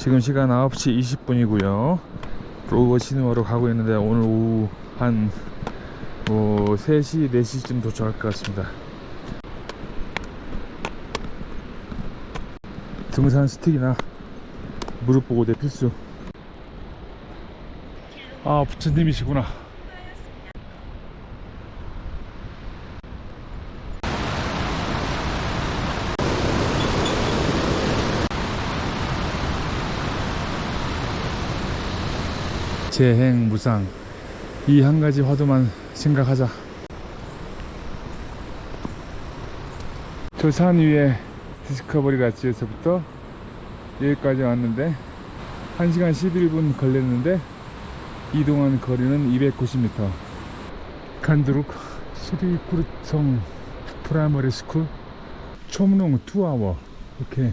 지금 시간 9시 20분이고요. 로버 시누어로 가고 있는데 오늘 오후 한 뭐 3시, 4시쯤 도착할 것 같습니다. 등산 스틱이나 무릎 보호대 필수. 아, 부처님이시구나. 재행 무상 이 한 가지 화두만 생각하자. 저 산 위에 디스커버리 라치에서부터 여기까지 왔는데 1시간 11분 걸렸는데 이동한 거리는 290m 간드룩 시리쿠르성 프라이머리 스쿨 촘농 2아워. 이렇게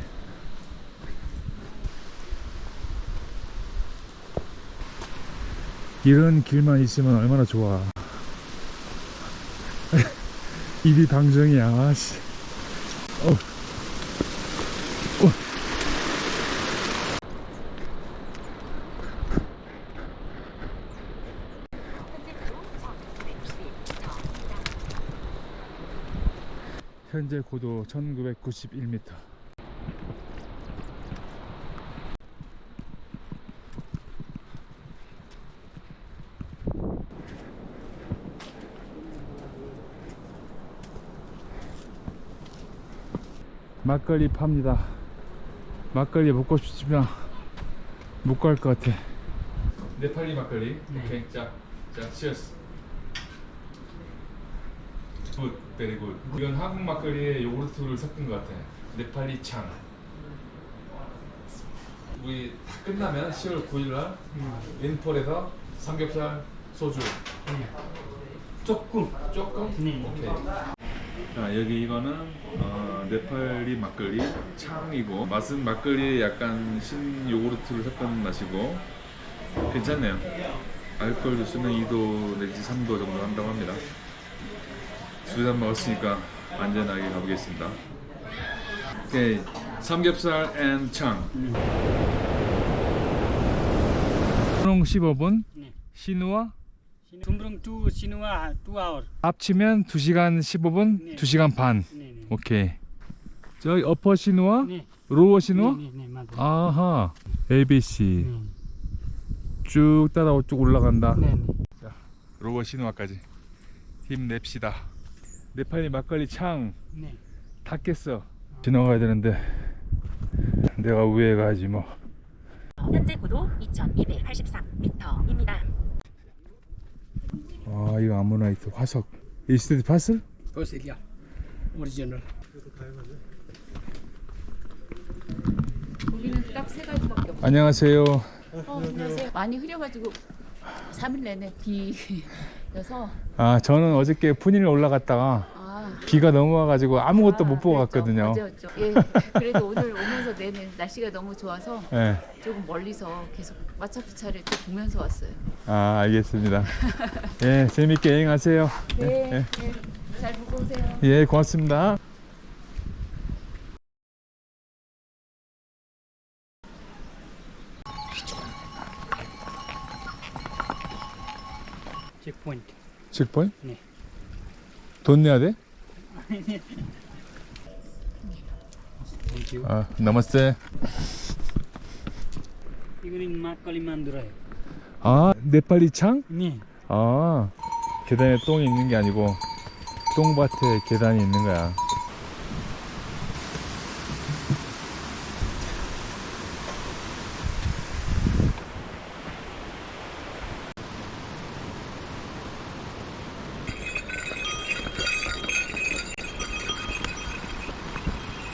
이런 길만 있으면 얼마나 좋아. 입이 방정이야. 씨. 어. 어. 현재 고도 1991m. 막걸리 팝니다. 막걸리 먹고 싶지만 못 갈 것 같아. 네팔리 막걸리. 오케이. 자, 자, 치어스. 굿, 베리 굿. 이건 한국 막걸리에 요구르트를 섞은 것 같아. 네팔리 창. 우리 다 끝나면 10월 9일 날 윈폴에서 삼겹살, 소주. 조금 조금? 네. 오케이. 자 여기 이거는 어, 네팔리 막걸리 창이고 맛은 막걸리에 약간 신 요구르트를 섞은 맛이고 괜찮네요. 알코올 도수는 2도 내지 3도 정도 한다고 합니다. 두 잔 먹었으니까 안전하게 가보겠습니다. 오케이 삼겹살 앤 창. 롱 15분 네. 시누아 합치면 2시간 15분, 네. 2시간 반. 네 네 오케이. 저기 어퍼 시누아, 네. 로어 시누아? 네네 맞아요 아하. ABC. 네. 쭉 따라 쭉 올라간다. 네네 로어 시누아까지. 힘냅시다. 네팔리 막걸리 창 네. 다 깼어. 지나가야 되는데 내가 가야지 뭐. 현재 고도 2283m입니다. 아 이거 아모나이트 화석. 이스테디 파슬? 보세요 오리지널 우리는 딱 세 가지밖에 없어. 안녕하세요. 어, 안녕하세요. 많이 흐려가지고 3일 내내 비여서 아 저는 어저께 푸니를 올라갔다가 아, 비가 넘어와가지고 아무것도 아, 못 보고 그랬죠. 갔거든요. 어제였죠. 예. 그래도 오늘 오면서 내내 날씨가 너무 좋아서 예. 조금 멀리서 계속 마차푸차를 또 보면서 왔어요. 아 알겠습니다. 예 재밌게 여행하세요. 네. 예. 네. 잘 보고 오세요. 예 고맙습니다. 체크포인트 7번? 네. 돈 내야 돼? 아 나마스테. 이거는 막걸리 만들어요 아 네팔리 창? 네 아 계단에 똥이 있는 게 아니고 똥밭에 계단이 있는 거야.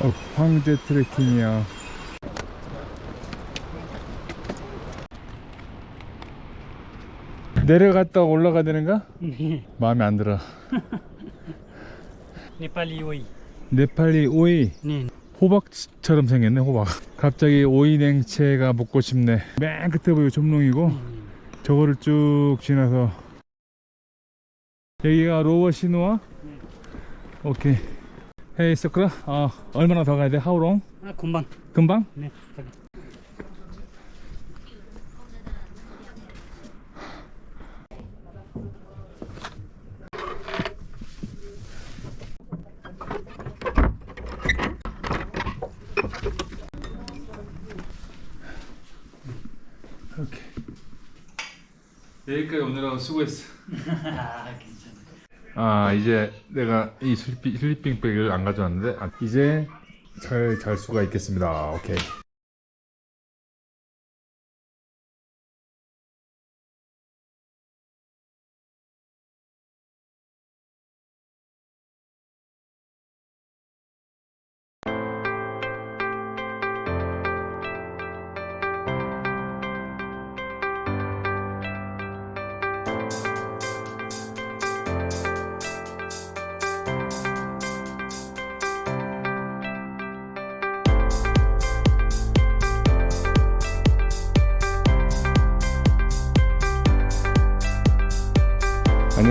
어, 황제 트레킹이야. 내려갔다가 올라가야 되는가? 네. 마음에 안 들어. 네팔리 오이 네팔리 오이 네 호박처럼 생겼네 호박. 갑자기 오이 냉채가 먹고 싶네. 맨 끝에 보이고 점롱이고 음. 저거를 쭉 지나서 여기가 로워 시누아. 네. 오케이. 헤이 서클 어, 얼마나 더 가야 돼? 하우롱? 아, 금방. 금방? 네. 저기. 오케이. 여기까지 오느라고 수고했어. 아 이제 내가 이 슬리핑, 슬리핑 백을 안 가져왔는데 아, 이제 잘 잘 수가 있겠습니다. 오케이.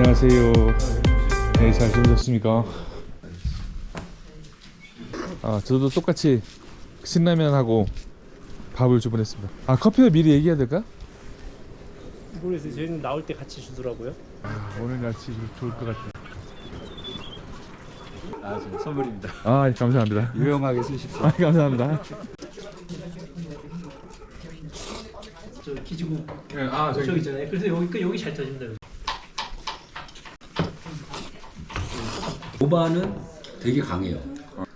안녕하세요. 네, 잘 지내셨습니까? 아, 저도 똑같이 신라면하고 밥을 주문했습니다. 아, 커피도 미리 얘기해야 될까? 모르겠어요. 저희는 나올 때 같이 주더라고요. 아, 오늘 날씨 좋을 것 같아요. 아, 선물입니다. 아, 예, 감사합니다. 유용하게 쓰십시오. 아, 감사합니다. 저 기지국 아, 저기 있잖아요. 그래서 여기 그 여기 잘 터진다. 여기. 고바는 되게 강해요.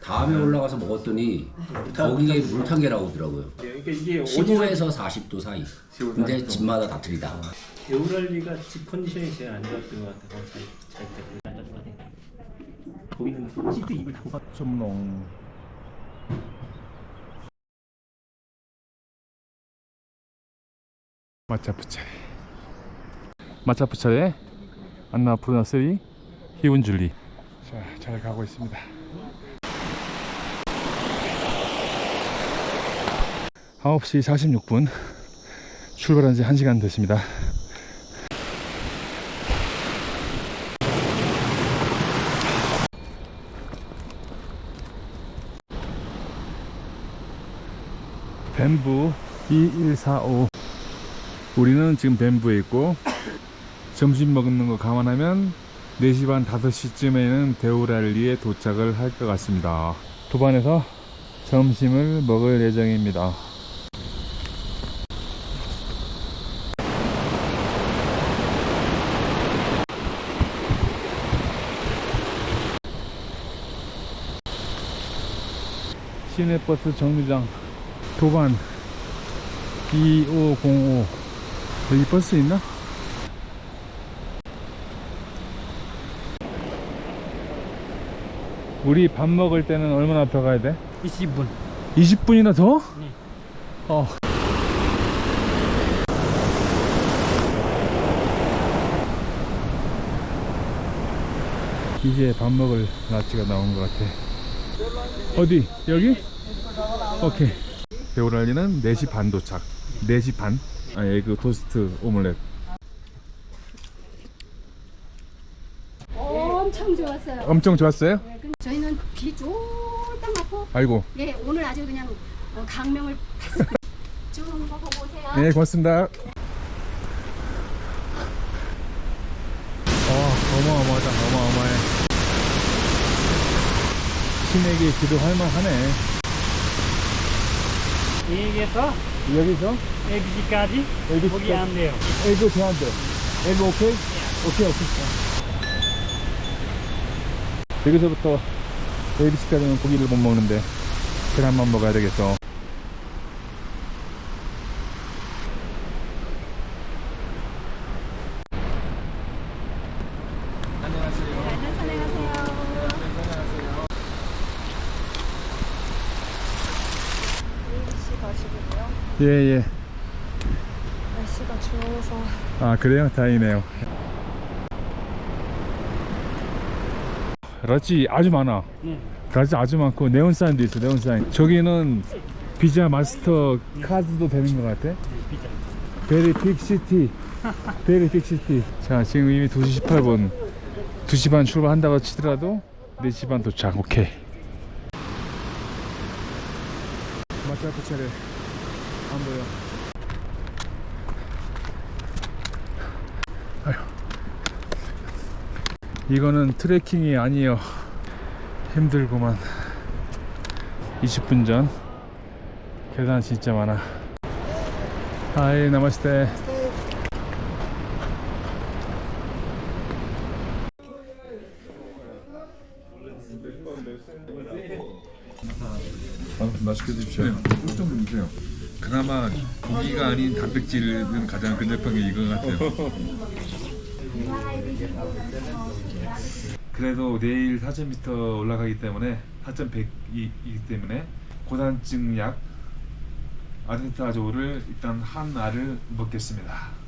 다음에 올라가서 먹었더니 거기에 물타기라고 하더라고요. 그러니까 이게 어디서 15에서 40도 사이. 근데 집마다 다 틀리다. 겨울할리가 집 컨디션이 제일 안 좋았던 것 같아요. 잘때 거기는 시트 입을 닫고 솜농. 마차푸차레. 마차푸차레. 안나푸르나 3 히운줄리. 자, 잘 가고 있습니다. 아홉 시 46분. 출발한 지 1시간 됐습니다. 뱀부 2145 우리는 지금 뱀부에 있고 점심 먹는 거 감안하면 4시 반 5시쯤에는 데우랄리에 도착을 할 것 같습니다. 도반에서 점심을 먹을 예정입니다. 시내버스 정류장 도반 2505 여기 버스 있나? 우리 밥 먹을 때는 얼마나 더 가야 돼? 20분. 20분이나 더? 네. 어. 이제 밥 먹을 라치가 나온 것 같아. 어디? 여기? 오케이. 배우랄리는 4시 반 도착. 4시 반? 아, 에그 토스트 오믈렛. 엄청 좋았어요. 엄청 좋았어요? 네, 비 쫄딱 맞고 아이고. 예 오늘 아주 그냥 어, 강명을. 쭉 먹어보세요. 네, 고맙습니다. 어, 어마어마하다, 어마어마해. 신에게 기도할 만하네. 여기에서 여기서 ABC 거기 안 돼요. 에그 대한대. 에그 오케이? 오케이, 오케이. 여기서부터 ABC까지는 고기를 못 먹는데 계란만 먹어야 되겠어. ABC 가시군요. 예, 예. 날씨가 추워서 아 그래요? 다행이네요 라지. 아주 많아. 네. 라지. 아주 많고 네온사인도 있어 네온사인. 저기는 비자 마스터 카드도 되는 것 같아? 비자. 베리 픽시티 베리 픽시티 자 지금 이미 2시 18분. 2시 반 출발한다고 치더라도 4시 반 도착. 오케이. 마차프 차례. 안 보여 이거는 트레킹이 아니에요. 힘들구만. 20분 전. 계단 진짜 많아. 아이 나마시테. 아, 맛있게 드십시오. 꿀좀 드세요. 그나마 고기가 아닌 단백질은 가장 근접한 게 이거 같아요. 그래도 내일 4,000m 올라가기 때문에 4,100이기 때문에 고단증 약 아세타조를 일단 한 알을 먹겠습니다.